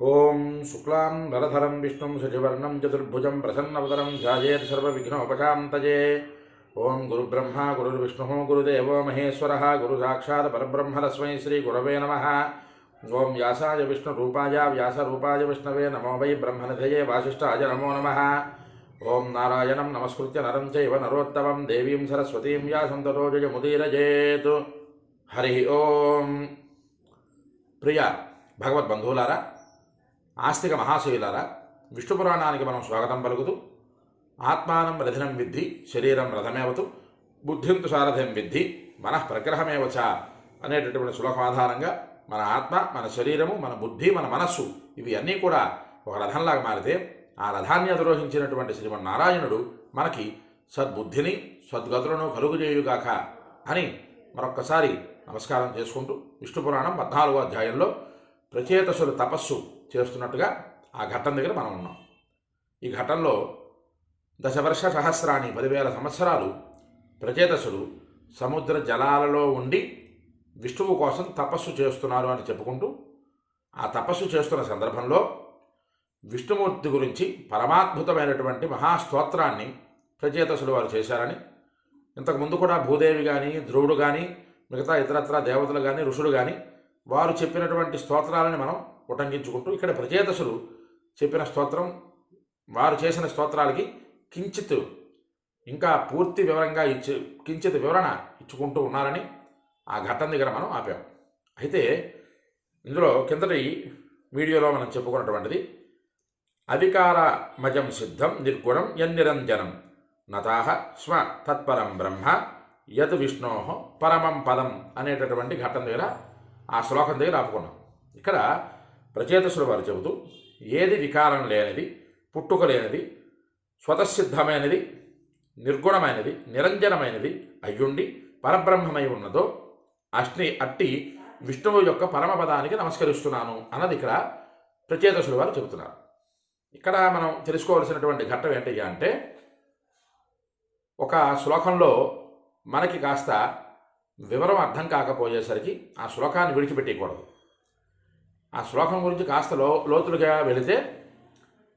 ఓం శుక్లాం వరధరం విష్ణుం శశివర్ణం చతుర్భుజం ప్రసన్నవతరం ధ్యాయేత్ సర్వవిఘ్నోపశాంతజే. ఓం గురుబ్రహ్మ గురుర్విష్ణు గురుదేవో మహేశ్వర గురు సాక్షాత్ పరబ్రహ్మ తస్మై శ్రీ గురవే నమ. ఓం వ్యాసాయ విష్ణురూపాయ వ్యాసరూపాయ విష్ణవే నమో వై బ్రహ్మనిధయే వాసిష్ఠాయ నమో నమ. ఓం నారాయణం నమస్కృత్య నరం చైవ నరోత్తమం దేవీం సరస్వతీం వ్యాసం తరోజయముదీరజేత్ హరి ఓం. ప్రియ భగవద్బంధువులారా ఆస్తిక మహాశయులారా విష్ణు పురాణానికి మనం స్వాగతం పలుకుతూ ఆత్మానం రథినం విద్ధి శరీరం రథమేవతు బుద్ధింతు సారథ్యం విద్ధి మనః ప్రగ్రహమేవచ అనేటటువంటి శ్లోకం ఆధారంగా మన ఆత్మ మన శరీరము మన బుద్ధి మన మనస్సు ఇవి అన్నీ కూడా ఒక రథంలాగా మారితే ఆ రథాన్ని అధిరోహించినటువంటి శ్రీమన్నారాయణుడు మనకి సద్బుద్ధిని సద్గతులను కలుగుజేయుగాక అని మరొక్కసారి నమస్కారం చేసుకుంటూ విష్ణు పురాణం పద్నాలుగో అధ్యాయంలో ప్రచేతసుల తపస్సు చేస్తున్నట్టుగా ఆ ఘట్టం దగ్గర మనం ఉన్నాం. ఈ ఘట్టంలో దశవర్ష సహస్రాన్ని పదివేల సంవత్సరాలు ప్రచేతసుడు సముద్ర జలాలలో ఉండి విష్ణువు కోసం తపస్సు చేస్తున్నారు అని చెప్పుకుంటూ ఆ తపస్సు చేస్తున్న సందర్భంలో విష్ణుమూర్తి గురించి పరమాద్భుతమైనటువంటి మహాస్తోత్రాన్ని ప్రచేతసుడు వారు చేశారని ఇంతకుముందు కూడా భూదేవి కానీ ధ్రువుడు కానీ మిగతా ఇతరత్ర దేవతలు కానీ ఋషులు కానీ వారు చెప్పినటువంటి స్తోత్రాలని మనం ఉటంకించుకుంటూ ఇక్కడ ప్రజేతసులు చెప్పిన స్తోత్రం వారు చేసిన స్తోత్రాలకి కించిత్ ఇంకా పూర్తి వివరంగా ఇచ్చి కించిత్ వివరణ ఇచ్చుకుంటూ ఉన్నారని ఆ ఘట్టం దగ్గర మనం ఆపాం. అయితే ఇందులో కిందటి వీడియోలో మనం చెప్పుకున్నటువంటిది అధికార మజం సిద్ధం నిర్గుణం యన్నిరంజనం నతాహ స్వ తత్పరం బ్రహ్మ యత్ విష్ణో పరమం పదం అనేటటువంటి ఘట్టం దగ్గర ఆ శ్లోకం దగ్గర ఆపుకున్నాం. ఇక్కడ ప్రచేతసులు వారు చెబుతూ ఏది వికారం లేనిది పుట్టుక లేనిది స్వతసిద్ధమైనది నిర్గుణమైనది నిరంజనమైనది అయ్యుండి పరబ్రహ్మమై ఉన్నదో అష్టి అట్టి విష్ణువు యొక్క పరమపదానికి నమస్కరిస్తున్నాను అన్నది ఇక్కడ ప్రచేతసులు వారు చెబుతున్నారు. ఇక్కడ మనం తెలుసుకోవాల్సినటువంటి ఘట్టం ఏంటయ్యా అంటే ఒక శ్లోకంలో మనకి కాస్త వివరం అర్థం కాకపోయేసరికి ఆ శ్లోకాన్ని విడిచిపెట్టేయకూడదు ఆ శ్లోకం గురించి కాస్త లో లోతులుగా వెళితే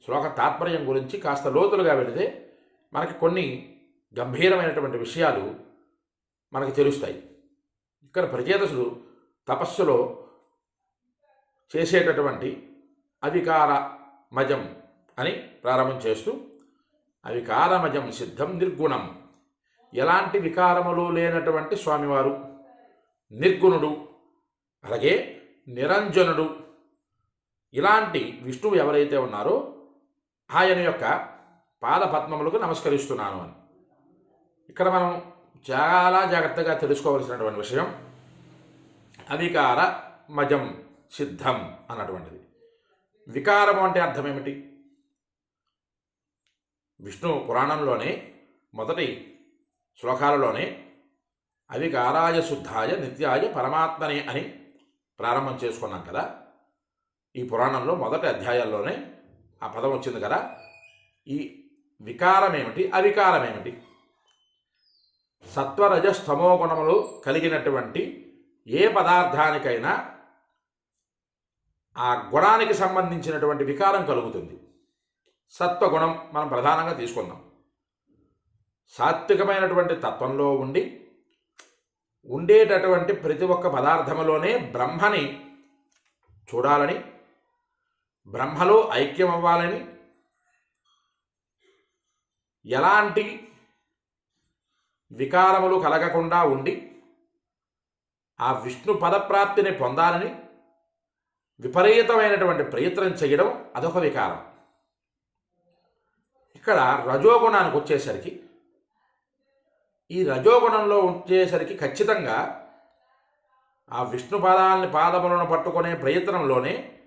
శ్లోక తాత్పర్యం గురించి కాస్త లోతులుగా వెళితే మనకి కొన్ని గంభీరమైనటువంటి విషయాలు మనకి తెలుస్తాయి. ఇక్కడ ప్రచేతసుడు తపస్సులో చేసేటటువంటి అవికార మజం అని ప్రారంభం చేస్తూ అవికారమజం సిద్ధం నిర్గుణం. ఎలాంటి వికారములు లేనటువంటి స్వామివారు నిర్గుణుడు. అలాగే నిరంజనుడు. ఇలాంటి విష్ణువు ఎవరైతే ఉన్నారో ఆయన యొక్క పాదపద్మములకు నమస్కరిస్తున్నాను అని. ఇక్కడ మనం చాలా జాగ్రత్తగా తెలుసుకోవలసినటువంటి విషయం అవికార మజం సిద్ధం అన్నటువంటిది. వికారము అంటే అర్థం ఏమిటి? విష్ణు పురాణంలోనే మొదటి శ్లోకాలలోనే అవికారాయ శుద్ధాయ నిత్యాయ పరమాత్మనే అని ప్రారంభం చేసుకున్నాం కదా. ఈ పురాణంలో మొదటి అధ్యాయాల్లోనే ఆ పదం వచ్చింది కదా. ఈ వికారం ఏమిటి అవికారం ఏమిటి సత్వరజ స్తమో గుణములు కలిగినటువంటి ఏ పదార్థానికైనా ఆ గుణానికి సంబంధించినటువంటి వికారం కలుగుతుంది. సత్వగుణం మనం ప్రధానంగా తీసుకుందాం. సాత్వికమైనటువంటి తత్వంలో ఉండి ఉండేటటువంటి ప్రతి ఒక్క పదార్థములోనే బ్రహ్మని చూడాలని బ్రహ్మలో ఐక్యం అవ్వాలని ఎలాంటి వికారములు కలగకుండా ఉండి ఆ విష్ణు పదప్రాప్తిని పొందాలని విపరీతమైనటువంటి ప్రయత్నం చేయడం అదొక వికారం. ఇక్కడ రజోగుణానికి వచ్చేసరికి ఈ రజోగుణంలో ఉంచేసరికి ఖచ్చితంగా ఆ విష్ణు పాదాలని పాదములను పట్టుకునే ప్రయత్నంలోనే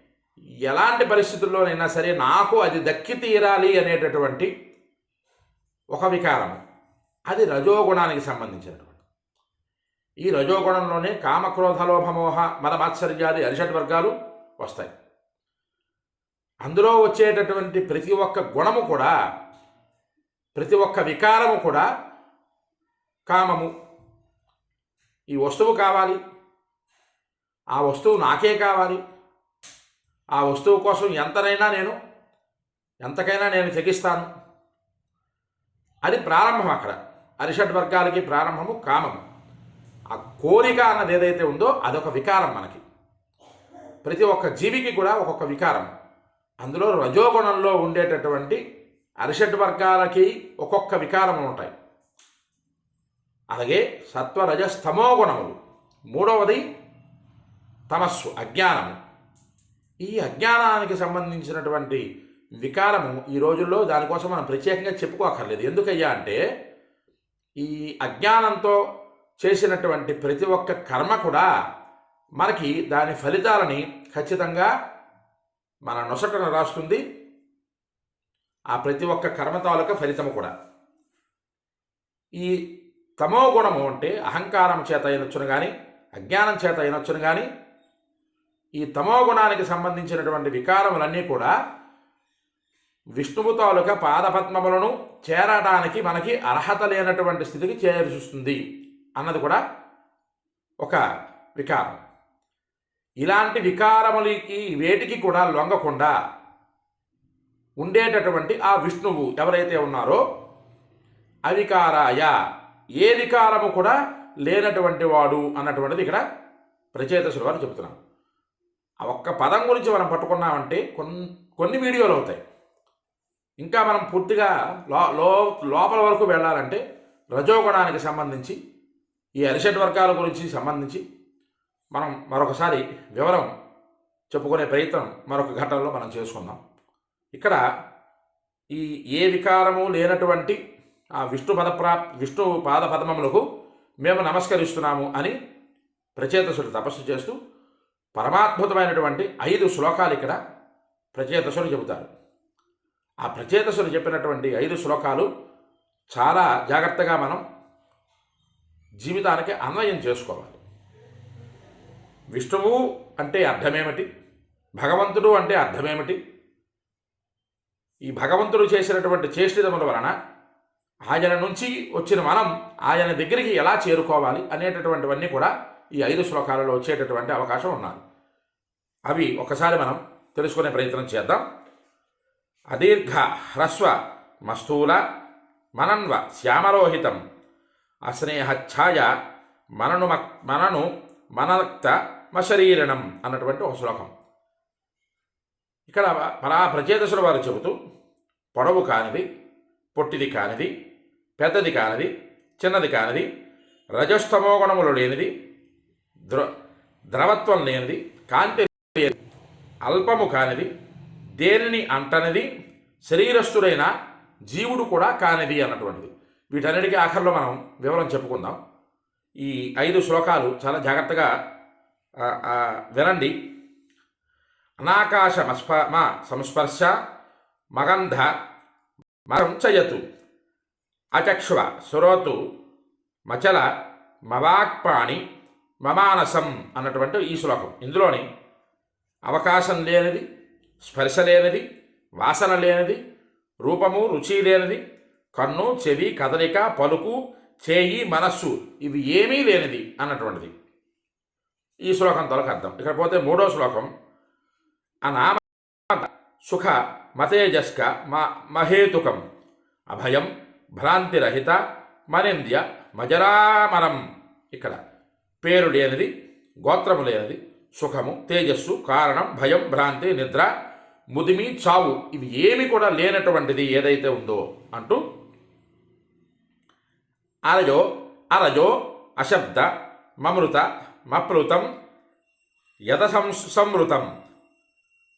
ఎలాంటి పరిస్థితుల్లోనైనా సరే నాకు అది దక్కి తీరాలి అనేటటువంటి ఒక వికారం. అది రజోగుణానికి సంబంధించినటువంటి. ఈ రజోగుణంలోనే కామక్రోధ లోభమోహ మదమాత్సర్యాది అరిషడ్ వర్గాలు వస్తాయి. అందులో వచ్చేటటువంటి ప్రతి ఒక్క గుణము కూడా ప్రతి ఒక్క వికారము కూడా కామము. ఈ వస్తువు కావాలి. ఆ వస్తువు నాకే కావాలి. ఆ వస్తువు కోసం ఎంతనైనా నేను ఎంతకైనా నేను తెగిస్తాను. అది ప్రారంభం అక్కడ. అరిషడ్ వర్గాలకి ప్రారంభము కామము. ఆ కోరిక అన్నది ఏదైతే ఉందో అదొక వికారం మనకి. ప్రతి ఒక్క జీవికి కూడా ఒక్కొక్క వికారం. అందులో రజోగుణంలో ఉండేటటువంటి అరిషడ్ వర్గాలకి ఒక్కొక్క వికారం ఉంటాయి. అలాగే సత్వ స్తమో గుణములు మూడవది తమస్సు అజ్ఞానము. ఈ అజ్ఞానానికి సంబంధించినటువంటి వికారము ఈ రోజుల్లో దానికోసం మనం ప్రత్యేకంగా చెప్పుకోకర్లేదు. ఎందుకయ్యా అంటే ఈ అజ్ఞానంతో చేసినటువంటి ప్రతి ఒక్క కర్మ కూడా మనకి దాని ఫలితాలని ఖచ్చితంగా మన నొసటన రాస్తుంది. ఆ ప్రతి ఒక్క కర్మ తాలూకా ఫలితము కూడా. ఈ తమో గుణము అంటే అహంకారం చేత అయినొచ్చును కానీ అజ్ఞానం చేత అయినొచ్చును కానీ ఈ తమో గుణానికి సంబంధించినటువంటి వికారములన్నీ కూడా విష్ణువు తాలూకా పాదపద్మములను చేరడానికి మనకి అర్హత లేనటువంటి స్థితికి చేరుస్తుంది అన్నది కూడా ఒక వికారం. ఇలాంటి వికారములకి వేటికి కూడా లొంగకుండా ఉండేటటువంటి ఆ విష్ణువు ఎవరైతే ఉన్నారో అవికారాయ ఏ వికారము కూడా లేనటువంటి వాడు అన్నటువంటిది ఇక్కడ ప్రచేతసుడు వారు చెబుతున్నారు ఆ ఒక్క పదం గురించి మనం పట్టుకున్నామంటే కొన్ని కొన్ని వీడియోలు అవుతాయి. ఇంకా మనం పూర్తిగా లో లోపల వరకు వెళ్ళాలంటే రజోగుణానికి సంబంధించి ఈ అరిషడ్ వర్గాల గురించి సంబంధించి మనం మరొకసారి వివరం చెప్పుకునే ప్రయత్నం మరొక ఘటనలో మనం చేసుకుందాం. ఇక్కడ ఈ ఏ వికారము లేనటువంటి ఆ విష్ణు పదప్రా విష్ణు పాద పద్మములకు మేము నమస్కరిస్తున్నాము అని ప్రచేతసుడు తపస్సు చేస్తూ పరమాద్భుతమైనటువంటి ఐదు శ్లోకాలు ఇక్కడ ప్రచేతసుడు చెబుతారు. ఆ ప్రచేతసుడు చెప్పినటువంటి ఐదు శ్లోకాలు చాలా జాగ్రత్తగా మనం జీవితానికి అన్వయం చేసుకోవాలి. విష్ణువు అంటే అర్థమేమిటి? భగవంతుడు అంటే అర్థమేమిటి? ఈ భగవంతుడు చేసినటువంటి చేష్టితముల వలన ఆయన నుంచి వచ్చిన మనం ఆయన దగ్గరికి ఎలా చేరుకోవాలి అనేటటువంటివన్నీ కూడా ఈ ఐదు శ్లోకాలలో వచ్చేటటువంటి అవకాశం ఉన్నది. అవి ఒకసారి మనం తెలుసుకునే ప్రయత్నం చేద్దాం. అదీర్ఘ హ్రస్వ మస్థూల మనన్వ శ్యామలోహితం అస్నేహఛాయ మనను మక్- మనను మనక్త మశరీరణం అన్నటువంటి ఒక శ్లోకం. ఇక్కడ పరా ప్రచేతసుల వారు చెబుతూ పొడవు కానిది పొట్టిది కానిది పెద్దది కానిది చిన్నది కానిది రజస్తమోగుణములు లేనిది ద్ర ద్రవత్వం లేనిది కాంతి లేనిది అల్పము కానిది దేనిని అంటనిది శరీరస్థుడైన జీవుడు కూడా కానిది అన్నటువంటిది. వీటన్నిటికీ ఆఖరిలో మనం వివరం చెప్పుకుందాం. ఈ ఐదు శ్లోకాలు చాలా జాగ్రత్తగా వినండి అనాకాశ వినండి. అనాకాశమస్ప మా సంస్పర్శ మగంధ మరం చయతు అచక్షువ సురోతు మచల మవాక్పాణి మమానసం అన్నటువంటి ఈ శ్లోకం. ఇందులోని అవకాశం లేనిది స్పర్శ లేనిది వాసన లేనిది రూపము రుచి లేనిది కన్ను చెవి కదలిక పలుకు చేయి మనస్సు ఇవి ఏమీ లేనిది అన్నటువంటిది. ఈ శ్లోకం తొలక అర్థం. ఇక్కడ పోతే మూడో శ్లోకం. అనామ సుఖ మతేజస్క మ మహేతుకం అభయం భ్రాంతిరహిత మనింద్య మజరామరం ఇక్కడ. పేరు లేనిది గోత్రము లేనిది సుఖము తేజస్సు కారణం భయం భ్రాంతి నిద్ర ముదిమి చావు ఇవి ఏమి కూడా లేనటువంటిది ఏదైతే ఉందో అంటూ అరజో అరజో అశబ్ద మమృత మప్లుతం యథ సంస్మృతం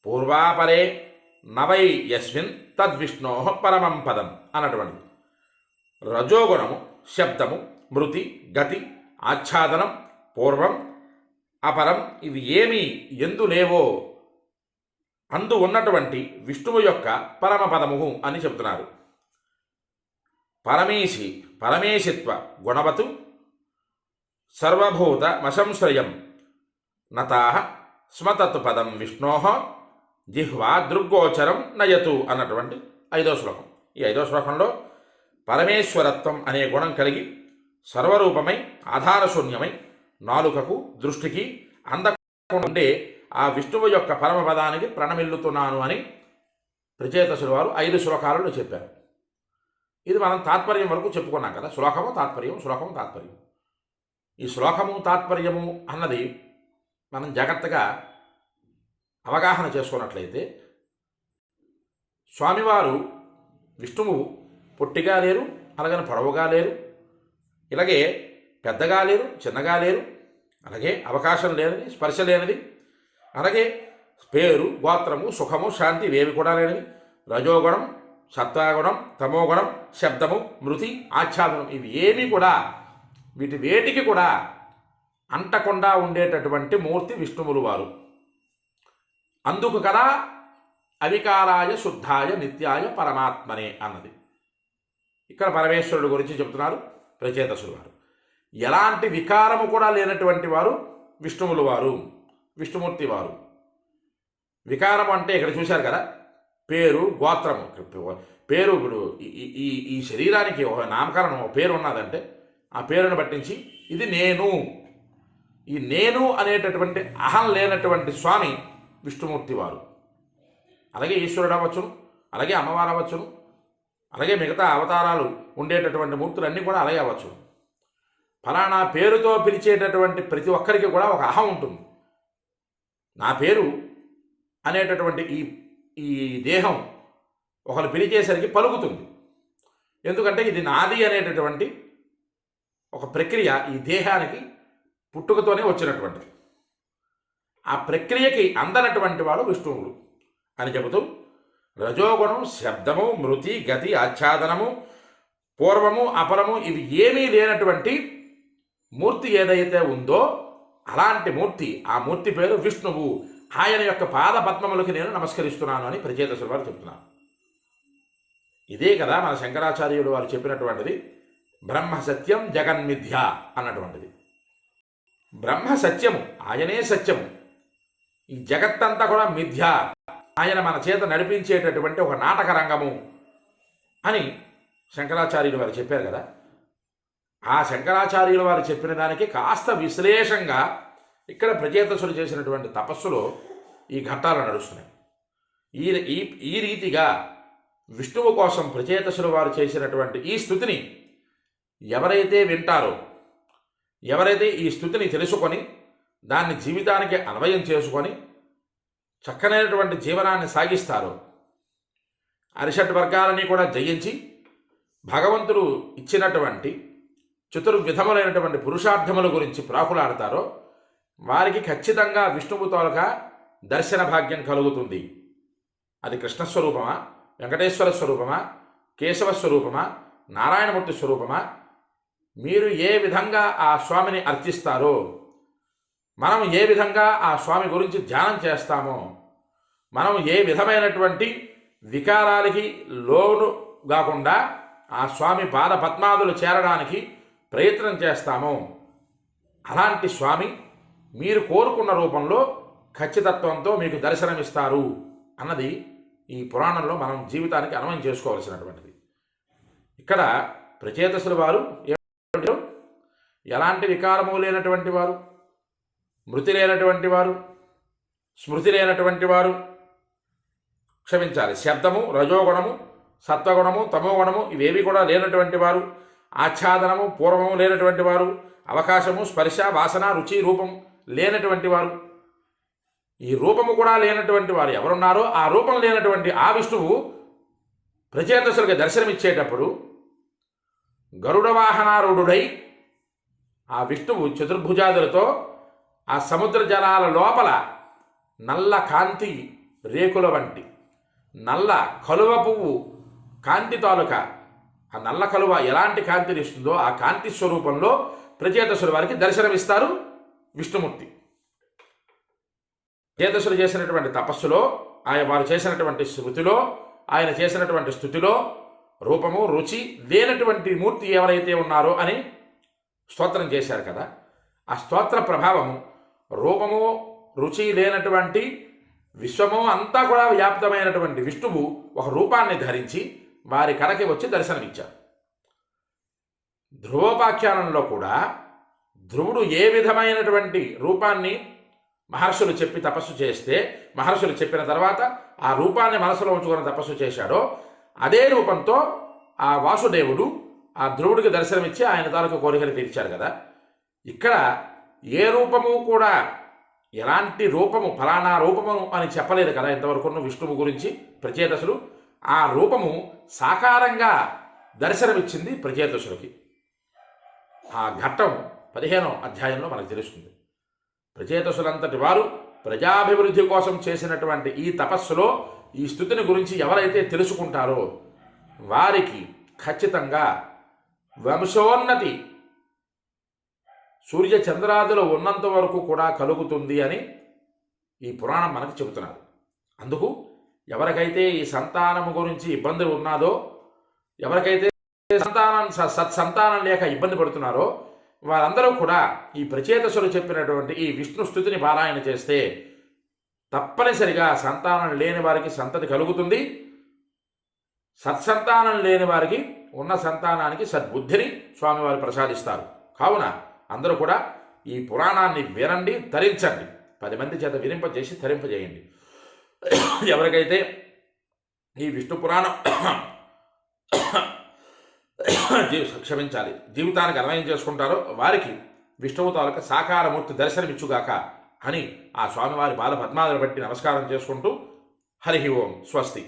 పూర్వాపరే నవై యస్మిన్ తద్విష్ణో పరమం పదం అన్నటువంటిది. రజోగుణము శబ్దము మృతి గతి ఆచ్ఛాదనం పూర్వం అపరం ఇవి ఏమీ ఎందు లేవో అందు ఉన్నటువంటి విష్ణువు యొక్క పరమపదము అని చెబుతున్నారు. పరమేశి పరమేశిత్వ గుణవతు సర్వభూత మశంశ్రయం నతా స్మతత్పదం విష్ణో జిహ్వా దృగ్గోచరం నయతు అన్నటువంటి ఐదో శ్లోకం. ఈ ఐదో శ్లోకంలో పరమేశ్వరత్వం అనే గుణం కలిగి సర్వరూపమై ఆధారశూన్యమై నాలుకకు దృష్టికి అందకుండా ఉండే ఆ విష్ణువు యొక్క పరమపదానికి ప్రణమిల్లుతున్నాను అని ప్రచేతసుల వారు ఐదు శ్లోకాలలో చెప్పారు. ఇది మనం తాత్పర్యం వరకు చెప్పుకున్నాం కదా. శ్లోకము తాత్పర్యం శ్లోకము తాత్పర్యం ఈ శ్లోకము తాత్పర్యము అన్నది మనం జాగ్రత్తగా అవగాహన చేసుకున్నట్లయితే స్వామివారు విష్ణువు పొట్టిగా లేరు అలాగని పొడవుగా లేరు. ఇలాగే పెద్దగా లేరు చిన్నగా లేరు. అలాగే అవకాశం లేనిది స్పర్శ లేనిది. అలాగే పేరు గోత్రము సుఖము శాంతి ఇవేవి కూడా లేనివి. రజోగుణం సత్వాగుణం తమోగుణం శబ్దము మృతి ఆచ్ఛాదనం ఇవి ఏమీ కూడా వీటి వేటికి కూడా అంటకుండా ఉండేటటువంటి మూర్తి విష్ణువులు వారు. అందుకు కదా అవికారాయ శుద్ధాయ నిత్యాయ పరమాత్మనే అన్నది. ఇక్కడ పరమేశ్వరుడు గురించి చెబుతున్నారు ప్రచేతసులు వారు. ఎలాంటి వికారము కూడా లేనటువంటి వారు విష్ణువులు వారు విష్ణుమూర్తి వారు. వికారం అంటే ఇక్కడ చూశారు కదా పేరు గోత్రము. పేరు ఇప్పుడు ఈ- ఈ ఈ శరీరానికి ఒక నామకరణం ఒక పేరు ఉన్నదంటే ఆ పేరును పట్టించి ఇది నేను. ఈ నేను అనేటటువంటి అహం లేనటువంటి స్వామి విష్ణుమూర్తి వారు. అలాగే ఈశ్వరుడు అవ్వచ్చును అలాగే అమ్మవారు అవ్వచ్చును అలాగే మిగతా అవతారాలు ఉండేటటువంటి మూర్తులన్నీ కూడా అలాగే అవ్వచ్చు. ఫలానా పేరుతో పిలిచేటటువంటి ప్రతి ఒక్కరికి కూడా ఒక అహం ఉంటుంది. నా పేరు అనేటటువంటి ఈ ఈ దేహం ఒకరు పిలిచేసరికి పలుకుతుంది. ఎందుకంటే ఇది నాది అనేటటువంటి ఒక ప్రక్రియ ఈ దేహానికి పుట్టుకతోనే వచ్చినటువంటిది. ఆ ప్రక్రియకి అందనటువంటి వాడు విష్ణువుడు అని చెబుతూ రజోగుణం శబ్దము మృతి గతి ఆచ్ఛాదనము పూర్వము అపరము ఇవి ఏమీ లేనటువంటి మూర్తి ఏదైతే ఉందో అలాంటి మూర్తి ఆ మూర్తి పేరు విష్ణువు. ఆయన యొక్క పాద పద్మములకి నేను నమస్కరిస్తున్నాను అని ప్రచేతసులు వారు చెప్తున్నారు. ఇదే కదా మన శంకరాచార్యుడు వారు చెప్పినటువంటిది బ్రహ్మ సత్యం జగన్మిథ్య అన్నటువంటిది. బ్రహ్మ సత్యము ఆయనే సత్యము. ఈ జగత్తంతా కూడా మిథ్య. ఆయన మన చేత నడిపించేటటువంటి ఒక నాటక రంగము అని శంకరాచార్యులు వారు చెప్పారు కదా. ఆ శంకరాచార్యుల వారు చెప్పిన దానికి కాస్త విశ్లేషంగా ఇక్కడ ప్రచేతసులు చేసినటువంటి తపస్సులో ఈ ఘట్టాలు నడుస్తున్నాయి. ఈ ఈ ఈ రీతిగా విష్ణువు కోసం ప్రచేతసులు వారు చేసినటువంటి ఈ స్థుతిని ఎవరైతే వింటారో ఎవరైతే ఈ స్థుతిని తెలుసుకొని దాన్ని జీవితానికి అన్వయం చేసుకొని చక్కనైనటువంటి జీవనాన్ని సాగిస్తారు. అరిషట్ వర్గాలని కూడా జయించి భగవంతుడు ఇచ్చినటువంటి చతుర్విధములైనటువంటి పురుషార్థముల గురించి ప్రాకులాడతారో వారికి ఖచ్చితంగా విష్ణువు తోలక దర్శన భాగ్యం కలుగుతుంది. అది కృష్ణస్వరూపమా వెంకటేశ్వర స్వరూపమా కేశవ స్వరూపమా నారాయణమూర్తి స్వరూపమా? మీరు ఏ విధంగా ఆ స్వామిని అర్చిస్తారో మనం ఏ విధంగా ఆ స్వామి గురించి ధ్యానం చేస్తామో మనం ఏ విధమైనటువంటి వికారాలకి లోను కాకుండా ఆ స్వామి పాద పద్మాదులు చేరడానికి ప్రయత్నం చేస్తామో అలాంటి స్వామి మీరు కోరుకున్న రూపంలో ఖచ్చితత్వంతో మీకు దర్శనమిస్తారు అన్నది ఈ పురాణంలో మనం జీవితానికి అన్వయం చేసుకోవాల్సినటువంటిది. ఇక్కడ ప్రచేతసులు వారు ఎలాంటి వికారము లేనటువంటి వారు? మృతి లేనటువంటి వారు స్మృతి లేనటువంటి వారు క్షమించాలి. శబ్దము రజోగుణము సత్వగుణము తమోగుణము ఇవేవి కూడా లేనటువంటి వారు ఆచ్ఛాదనము పూర్వము లేనటువంటి వారు అవకాశము స్పర్శ వాసన రుచి రూపం లేనటువంటి వారు. ఈ రూపము కూడా లేనటువంటి వారు ఎవరున్నారో ఆ రూపం లేనటువంటి ఆ విష్ణువు ప్రచేతసులకు దర్శనమిచ్చేటప్పుడు గరుడ వాహనారూఢుడై ఆ విష్ణువు చతుర్భుజాదులతో ఆ సముద్ర జలాల లోపల నల్ల కాంతి రేకుల వంటి నల్ల కలువ పువ్వు కాంతి తాలూక ఆ నల్ల కలువ ఎలాంటి కాంతిని ఇస్తుందో ఆ కాంతి స్వరూపంలో ప్రచేతసుడు వారికి దర్శనమిస్తారు విష్ణుమూర్తి. చేతసుడు చేసినటువంటి తపస్సులో ఆయన వారు చేసినటువంటి శృతిలో ఆయన చేసినటువంటి స్థుతిలో రూపము రుచి లేనటువంటి మూర్తి ఎవరైతే ఉన్నారో అని స్తోత్రం చేశారు కదా. ఆ స్తోత్ర ప్రభావము రూపము రుచి లేనటువంటి విశ్వము అంతా కూడా వ్యాప్తమైనటువంటి విష్ణువు ఒక రూపాన్ని ధరించి వారి కడకి వచ్చి దర్శనమిచ్చారు ధ్రువోపాఖ్యానంలో కూడా ధ్రువుడు ఏ విధమైనటువంటి రూపాన్ని మహర్షులు చెప్పి తపస్సు చేస్తే మహర్షులు చెప్పిన తర్వాత ఆ రూపాన్ని మనసులో ఉంచుకొని తపస్సు చేశాడో అదే రూపంతో ఆ వాసుదేవుడు ఆ ధ్రువుడికి దర్శనమిచ్చి ఆయన తాలూకు కోరికలు తీర్చాడు కదా. ఇక్కడ ఏ రూపము కూడా ఎలాంటి రూపము ఫలానా రూపము అని చెప్పలేదు కదా ఇంతవరకు విష్ణువు గురించి ప్రచేతసులు ఆ రూపము సాకారంగా దర్శనమిచ్చింది ప్రచేతసులకి ఆ ఘట్టం పదిహేనో అధ్యాయంలో మనకు తెలుస్తుంది. ప్రచేతసులంతటి వారు ప్రజాభివృద్ధి కోసం చేసినటువంటి ఈ తపస్సులో ఈ స్థుతిని గురించి ఎవరైతే తెలుసుకుంటారో వారికి ఖచ్చితంగా వంశోన్నతి సూర్య చంద్రాదులు ఉన్నంత వరకు కూడా కలుగుతుంది అని ఈ పురాణం మనకు చెబుతున్నారు. అందుకు ఎవరికైతే ఈ సంతానము గురించి ఇబ్బందులు ఉన్నాదో ఎవరికైతే సంతానం సత్సంతానం లేక ఇబ్బంది పడుతున్నారో వారందరూ కూడా ఈ ప్రచేతసులు చెప్పినటువంటి ఈ విష్ణు స్థుతిని పారాయణ చేస్తే తప్పనిసరిగా సంతానం లేని వారికి సంతతి కలుగుతుంది. సత్సంతానం లేని వారికి ఉన్న సంతానానికి సద్బుద్ధిని స్వామివారు ప్రసాదిస్తారు. కావున అందరూ కూడా ఈ పురాణాన్ని వినండి తరించండి పది మంది చేత వినింపజేసి తరింపజేయండి ఎవరికైతే ఈ విష్ణు పురాణం జీవ క్షమించాలి జీవితానికి అన్వయం చేసుకుంటారో వారికి విష్ణువు తాలూకా సాకారమూర్తి దర్శనమిచ్చుగాక అని ఆ స్వామివారి బాల పద్మాలను బట్టి నమస్కారం చేసుకుంటూ హరి ఓం స్వస్తి.